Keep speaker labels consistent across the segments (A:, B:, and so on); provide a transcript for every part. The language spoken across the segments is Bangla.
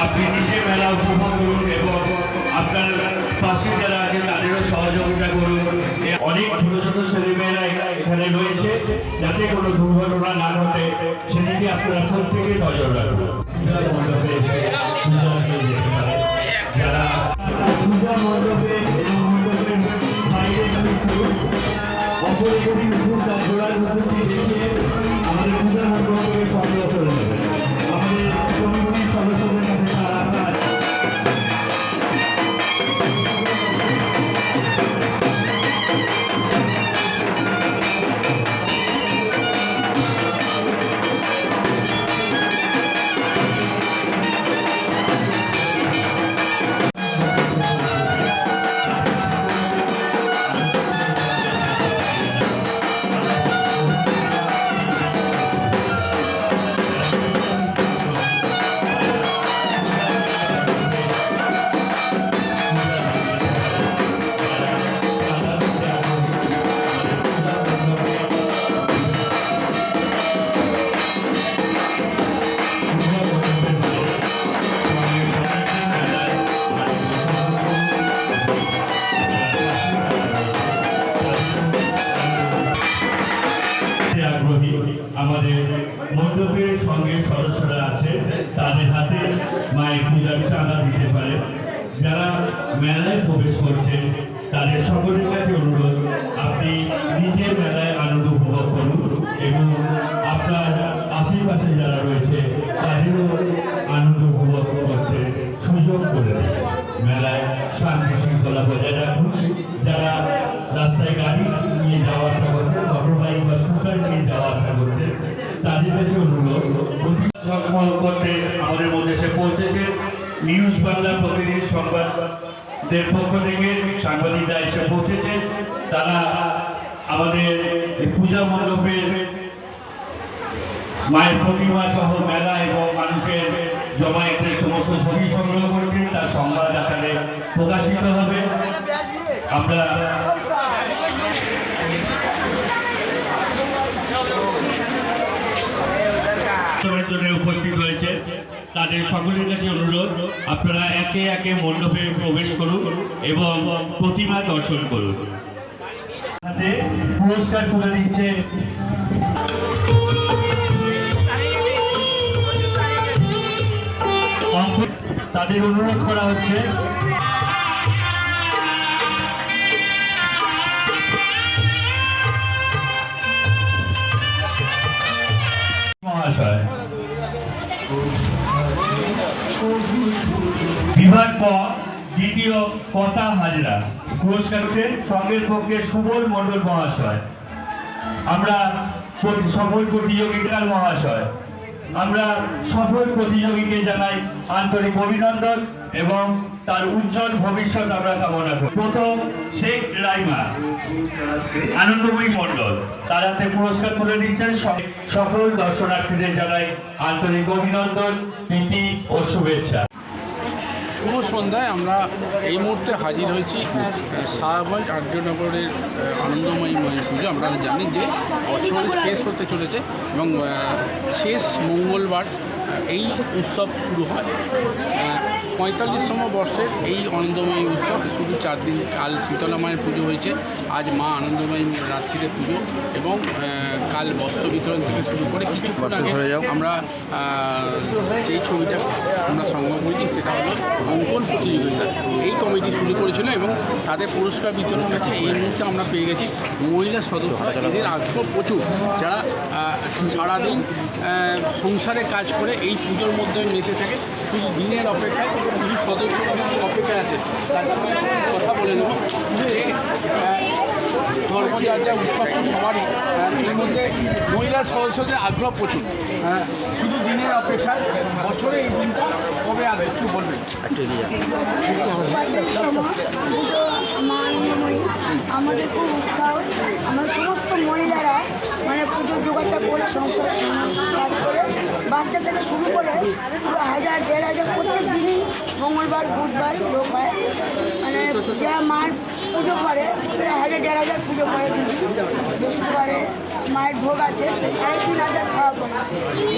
A: আপনি নিজে মেলা উপভোগ করুন এবং আপনার পাশে যারা আছে তাদেরও সহযোগিতা করুন। অনেক ছোট ছোট ছেলেমেয়েরা এখা- এখানে রয়েছে, যাতে কোনো দুর্ঘটনা না ঘটে। সেদিকে আপনারা প্রত্যেকে নজর পারে। যারা পূজা মণ্ডপে আমাদের পূজা মণ্ডপকে সংগ্রহ করে তাদের হাতে মায়ের পূজার চাঁদা দিতে পারে। যারা মেলায় প্রবেশ করছেন, তাদের সকলের কাছে অনুরোধ, আপনি নিজের মেলায় আনন্দ উপভোগ করুন এবং আপনার আশেপাশে যারা রয়েছে, তাদেরও আনন্দ উপভোগ করতে সুযোগ করে মেলায় শান্তি শৃঙ্খলা বজায় রাখুন। যারা রাস্তায় গাড়ি নিয়ে যাওয়া আসা করছে মোটর বাইক বা স্কুটার নিয়ে যাওয়া আসা করছে তাদের কাছে অনুরোধ করতে এসে পৌঁছেছে নিউজ বাংলা প্রতিনিধি সংবাদদের পক্ষ থেকে সাংবাদিকরা এসে পৌঁছেছে তারা আমাদের পূজা মণ্ডপের মায়ের প্রতিমা সহ মেলা এবং মানুষের জমায়েতের সমস্ত ছবি সংগ্রহ করেছেন তার সংবাদ আকারে প্রকাশিত হবে। আমরা উপস্থিত হয়েছে। তাদের সকলের কাছে অনুরোধ, আপনারা একে একে মণ্ডপে প্রবেশ করুন এবং প্রতিমা দর্শন করুন। পুরস্কার তুলে দিচ্ছে। তাদের অনুরোধ করা হচ্ছে। মহাশয়। বিভাগ ক দ্বিতীয় কথা হাজরা। পুরস্কার হচ্ছেন সঙ্গের পক্ষে সুবল মণ্ডল মহাশয়। আমরা সফল প্রতিযোগিতার মহাশয়। আমরা সফল প্রতিযোগীকে জানাই আন্তরিক অভিনন্দন এবং তার উজ্জ্বল ভবিষ্যৎ আমরা কামনা করি। প্রথম শেখ রাইমা, আনন্দময়ী মণ্ডল, তার হাতে পুরস্কার তুলে দিচ্ছেন স- সকল দর্শনার্থীদের জানাই আন্তরিক অভিনন্দন, প্রীতি ও শুভেচ্ছা।
B: শুভ সন্ধ্যায় আমরা এই মুহূর্তে হাজির হয়েছি শাহবাজ আর্যনগরের আনন্দময়ী ময়ের পুজো। আপনারা জানেন যে বছরের শেষ হতে চলেছে এবং শেষ মঙ্গলবার এই উৎসব শুরু হয়। পঁয়তাল্লিশতম বর্ষের এই আনন্দময়ী উৎসব শুধু চার দিন কাল শীতলা মায়ের পুজো হয়েছে আজ মা আনন্দময়ী রাত্রিতে পুজো এবং কাল বস্ত্র বিতরণ থেকে শুরু করে কিছুক্ষণ আগে আমরা যেই ছবিটা আমরা সংগ্রহ করেছি সেটা হলো অঙ্কন প্রতিযোগিতা। এই কমিটি শুরু করেছিল এবং তাদের পুরস্কার বিতরণ হয়েছে। এই মুহূর্তে আমরা পেয়ে গেছি মহিলা সদস্যরা এদের আগ্রহ প্রচুর। যারা সারাদিন সংসারে কাজ করে এই পুজোর মধ্যে মেতে থাকে শুধু দিনের অপেক্ষায় কিছু সদস্যরা কিন্তু অপেক্ষায় আছে। তার সঙ্গে কথা বলে নেব যে আহ, ধর্মযাত্রা উৎসব সবারই এর মধ্যে মহিলা সদস্যদের আগ্রহ প্রচুর। হ্যাঁ শুধু দিনের অপেক্ষায় বছরে এই দিনটা কবে আসবে একটু বলবেন?
C: আমাদের খুব উৎসাহ। আমরা সমস্ত মহিলারা মানে পুজোর জোগাড়টা করে সংসার বাচ্চা থেকে শুরু করে পুরো হাজার দেড় হাজার প্রত্যেক দিনই মঙ্গলবার বুধবার লোক হয়। মানে যারা মার পুজো করে তারা হাজার দেড় হাজার পুজো করে বৃহস্পতিবারে মায়ের ভোগ আছে সাড়ে তিন হাজার খাওয়া পড়ে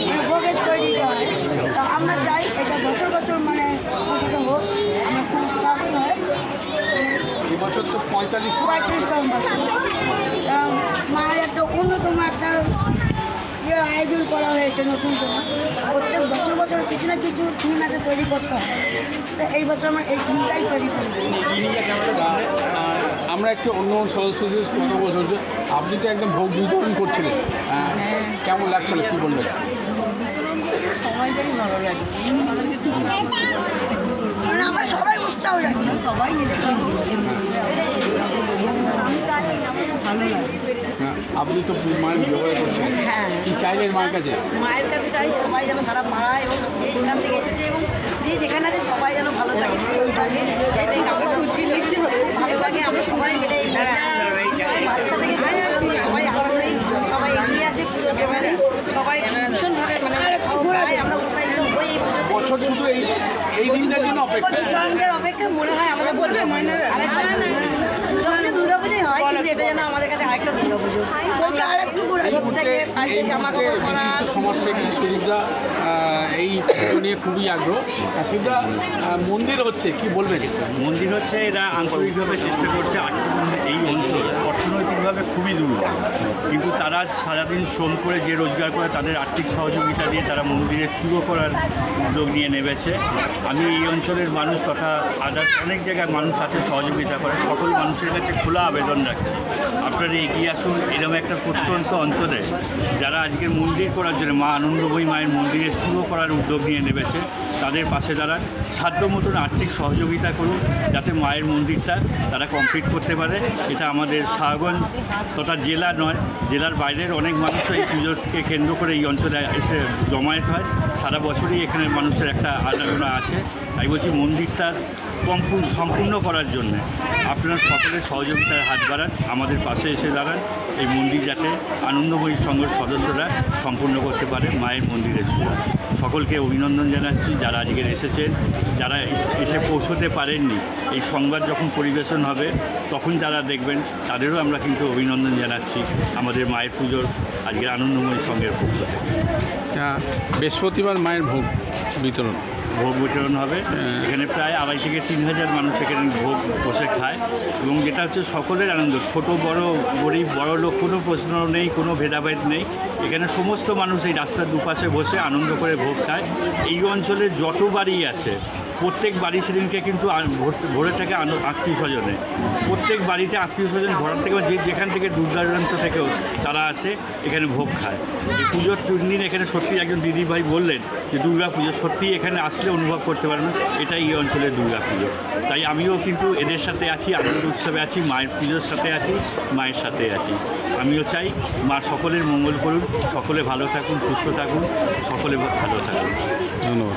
C: মানে ভোগে তৈরি হয়। তো আমরা চাই এটা বছর বছর মানে পুজোটা হোক আমার খুব সাহসী হয়। পঁয়তাল্লিশ। পঁয়ত্রিশ আয়োজন করা হয়েছে নতুন করে। প্রত্যেক বছর বছর কিছু না কিছু থিম একটা তৈরি করতে হয়। তো এই বছর আমার এই থিমটাই তৈরি করেছি।
B: আমরা একটু অন্য সদস্যদের কথা বলছি আপনি তো একদম ভোগ বিতরণ করছিলেন। আহ, কেমন লাগছিল কী বলবেন?
D: সবাইকারই ভালো লাগে
C: মানে আমরা সবাই উৎসাহ যাচ্ছি
D: সবাই মিলেছে ভালো লাগে।
B: হ্যাঁ, আপনি তো মায়ের ব্যবহার করছেন।
D: হ্যাঁ।
B: কি চাইলেন মায়ের কাছে?
D: মায়ের কাছে চাই সবাই যেন সারা পাড়া এবং যে যেখান থেকে এসেছে এবং যে যেখানে আছে সবাই যেন ভালো থাকে এটাই কামনা ভালো লাগে আমরা সবাই মিলে এই মেলা, সবাই বাচ্চা থেকে বড় পর্যন্ত সবাই আগ্রহী সবাই এগিয়ে আসে পুজোর জোগাড়ে সবাই ভীষণভাবে মানে উৎসাহ পায় আমরা উৎসাহিত হই এই পুজোতে
B: বছর শুধু এই এই দিনটার জন্য অপেক্ষা
D: সঙ্গের অপেক্ষা মনে হয় আমাদের বলবে দুর্গাপুজো দুর্গাপুজোই হয় কিন্তু এটা যেন আমাদের কাছে আরেকটা দুর্গাপুজো
C: বলছি আর একটু করে
B: এই মুহূর্তে
D: প্রত্যেকে বাড়িতে
B: এই মুহূর্তে বিশিষ্ট সমাজসেবী সুদীপদা এই নিয়ে খুবই আগ্রহ। সুদীপদা মন্দির হচ্ছে কি বলবেন?
A: মন্দির হচ্ছে এরা আন্তরিকভাবে চেষ্টা করছে এই অঞ্চল অর্থনৈতিকভাবে খুবই দুর্বল। কিন্তু তারা সারাদিন শ্রম করে যে রোজগার করে তাদের আর্থিক সহযোগিতা দিয়ে তারা মন্দিরে চুরো করার উদ্যোগ নিয়ে নেমেছে। আমি এই অঞ্চলের মানুষ তথা আদার্স অনেক জায়গায় মানুষ আছে সহযোগিতা করে। সকল মানুষের কাছে খোলা আবেদন রাখছি। আপনারা এগিয়ে আসুন এরকম একটা প্রত্যন্ত অঞ্চলে। যারা আজকের মন্দির করার জন্য মা আনন্দময়ী মায়ের মন্দিরে চুরো করার উদ্যোগ নিয়ে নেমেছে, তাদের পাশে দাঁড়ান সাধ্য মতন আর্থিক সহযোগিতা করুন যাতে মায়ের মন্দিরটা তারা কমপ্লিট করতে পারে, এটা আমাদের শাহগঞ্জ তথা জেলা নয়, জেলার বাইরের অনেক মানুষ এই পুজোকে কেন্দ্র করে এই অঞ্চলে এসে জমায়েত হয়। সারা বছরই এখানে মানুষের একটা আনাগোনা আছে। আমি বলছি মন্দিরটা সম্পূর্ণ সম্পূর্ণ করার জন্য আপনারা সকলের সহযোগিতায় হাত বাড়ান, আমাদের পাশে এসে দাঁড়ান। এই মন্দির যাতে আনন্দময়ী সংঘের সদস্যরা সম্পূর্ণ করতে পারে মায়ের মন্দিরের চূড়া সকলকে অভিনন্দন জানাচ্ছি যারা আজকের এসেছেন, যারা এসে পৌঁছতে পারেননি। এই সংবাদ যখন পরিবেশন হবে, তখন যারা দেখবেন, তাদেরও আমরা কিন্তু অভিনন্দন জানাচ্ছি আমাদের মায়ের পুজোর আজকের আনন্দময়ী সঙ্গের পক্ষ
B: বৃহস্পতিবার মায়ের ভোগ বিতরণ।
A: ভোগ বিতরণ হবে। এখানে প্রায় আড়াই থেকে তিন হাজার মানুষ এখানে ভোগ বসে খায় এবং যেটা হচ্ছে সকলের আনন্দ। ছোট বড় গরিব বড় লোক কোনো প্রশ্ন নেই কোনো ভেদাভেদ নেই। এখানে সমস্ত মানুষ এই রাস্তার দুপাশে বসে আনন্দ করে ভোগ খায়। এই অঞ্চলে যত বাড়ি আছে প্রত্যেক বাড়ি সেদিনকে কিন্তু ভর- থাকে আনো- আত্মীয় স্বজনে। প্রত্যেক বাড়িতে আত্মীয় স্বজন ভরার থেকে যে যেখান থেকে দূর দূরান্ত থেকেও তারা আসে এখানে ভোগ খায়। এই পুজোর তিন দিন এখানে সত্যি একজন দিদিভাই বললেন যে দুর্গা পুজো। সত্যি এখানে আসলে অনুভব করতে পারবেন এটাই এই অঞ্চলের দুর্গা পুজো। তাই আমিও কিন্তু এদের সাথে আছি আনন্দ উৎসবে আছি মায়ের পুজোর সাথে আছি মায়ের সাথে আছি। আমিও চাই মা সকলের মঙ্গল করুন সকলে ভালো থাকুন সুস্থ থাকুন সকলে ভালো থাকুন।
B: ধন্যবাদ।